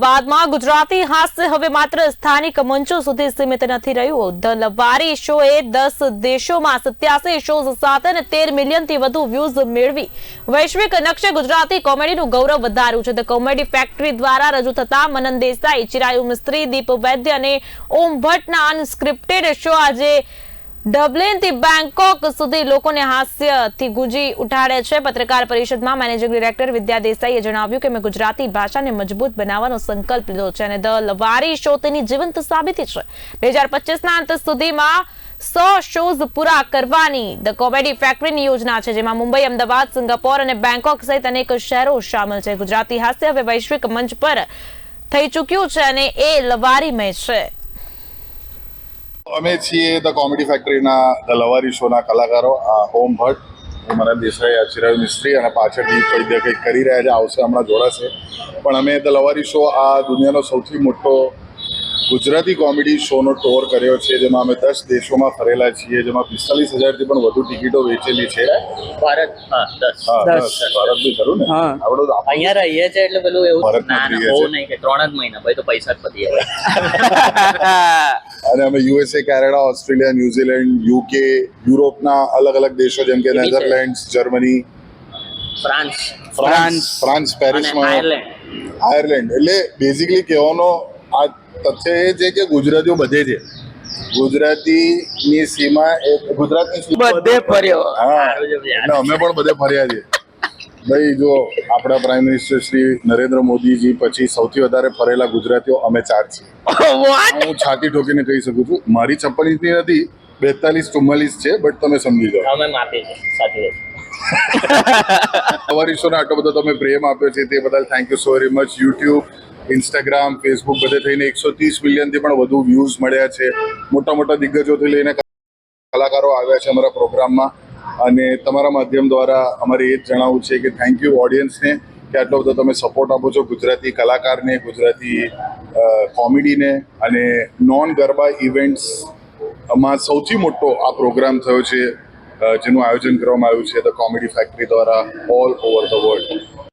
બાદમાં ગુજરાતી હાસ્ય હવે માત્ર સ્થાનિક મંચો સુધી સીમિત નથી રહ્યું. ધ લવારી શોએ દસ દેશોમાં સત્યાસી શોઝ સાથે અને તેર મિલિયનથી વધુ વ્યૂઝ મેળવી. વૈશ્વિક નકશે ગુજરાતી કોમેડીનું ગૌરવ વધાર્યું છે. ધ કોમેડી ફેક્ટરી દ્વારા રજૂ થતા મનન દેસાઈ, ચિરાયુ મિસ્ત્રી, દીપ વૈદ્ય અને ઓમ ભટ્ટના અનસ્ક્રિપ્ટેડ શો આજે ડબલિનથી બેંકોક સુધી લોકોને હાસ્યથી ગુંજી ઉઠાડે છે. પત્રકાર પરિષદમાં મેનેજિંગ ડિરેક્ટર વિદ્યા દેસાઈએ જણાવ્યું કે મેં ગુજરાતી ભાષાને મજબૂત બનાવવાનો સંકલ્પ લીધો છે અને ધ લવારી શો તેની જીવંત સાબિતી છે. બે હજાર પચીસના અંત સુધીમાં સો શોઝ પૂરા કરવાની ધ કોમેડી ફેક્ટરીની યોજના છે, જેમાં મુંબઈ, અમદાવાદ, સિંગાપોર અને બેંકોક સહિત અનેક શહેરો સામેલ છે. ગુજરાતી હાસ્ય હવે વૈશ્વિક મંચ પર થઈ ચૂક્યું છે અને એ લવારીમય છે. અમે છીએ ધ કોમેડી ફેક્ટરીના ધ લવારી શોના કલાકારો, આ ઓમ ભટ્ટ હું મને દેસાઈ, આ ચિરાગ મિસ્ત્રી અને પાછળ દીપ વૈદ્ય કંઈક કરી રહ્યા છે, આવશે હમણાં જોડાશે. પણ અમે ધ લવારી શો આ દુનિયાનો સૌથી મોટો ગુજરાતી કોમેડી શોનો ટોર કર્યો છે જેમાં અમે દસ દેશોમાં ફરેલા છીએ જેમાં પિસ્તાલીસ હજારથી પણ વધુ ટિકિટો વેચેલી છે. ભારત હા દસ. ભારતની ખરું ને. આપણું અહીંયા રહીએ છે એટલે પેલું એવું ના બહુ નહીં કે ત્રણ જ મહિના ભાઈ તો પૈસા જ પતી જાય. અને અમે USA Canada Australia New Zealand UK યુરોપના અલગ અલગ દેશો જેમ કે. Netherlands Germany France. France France. પેરિસમાં. આયર્લેન્ડ આયર્લેન્ડ એટલે બેઝિકલી કહેવાનો આ તથ્ય એ છે કે ગુજરાતીઓ બધે છે. ગુજરાતીની સીમા એ ગુજરાતની સીમા બધે ફર્યો. હા છે. અને અમે પણ બધે ફર્યા છીએ. ભાઈ જો આપણા પ્રાઇમ મિનિસ્ટર શ્રી નરેન્દ્ર મોદીજી પછી સૌથી વધારે ફરેલા ગુજરાતીઓ અમે ચાર છીએ. હું છાતી ઠોકીને કહી શકું છું મારી છપ્પન ઇંચની નથી બેતાલીસ ચુમ્માલીસ છે બટ તમે સમજી જાઓ. અમે સાચી વાત. તમારી શોને આટલો બધો તમે પ્રેમ આપ્યો છે તે બદલ thank you so very much YouTube Instagram Facebook બધે થઈને એકસો ત્રીસ મિલિયનથી પણ વધુ વ્યૂઝ મળ્યા છે. મોટા મોટા દિગ્ગજોથી લઈને કલાકારો આવ્યા છે અમારા પ્રોગ્રામમાં. અને તમારા માધ્યમ દ્વારા અમારે એ જ જણાવવું છે કે થેન્ક યુ ઓડિયન્સને કે આટલો બધો તમે સપોર્ટ આપો છો ગુજરાતી કલાકારને, ગુજરાતી કોમેડીને અને નોન ગરબા ઇવેન્ટ્સમાં સૌથી મોટો આ પ્રોગ્રામ થયો છે. જેનું આયોજન કરવામાં આવ્યું છે. ધ કોમેડી ફેક્ટરી દ્વારા ઓલ ઓવર ધ વર્લ્ડ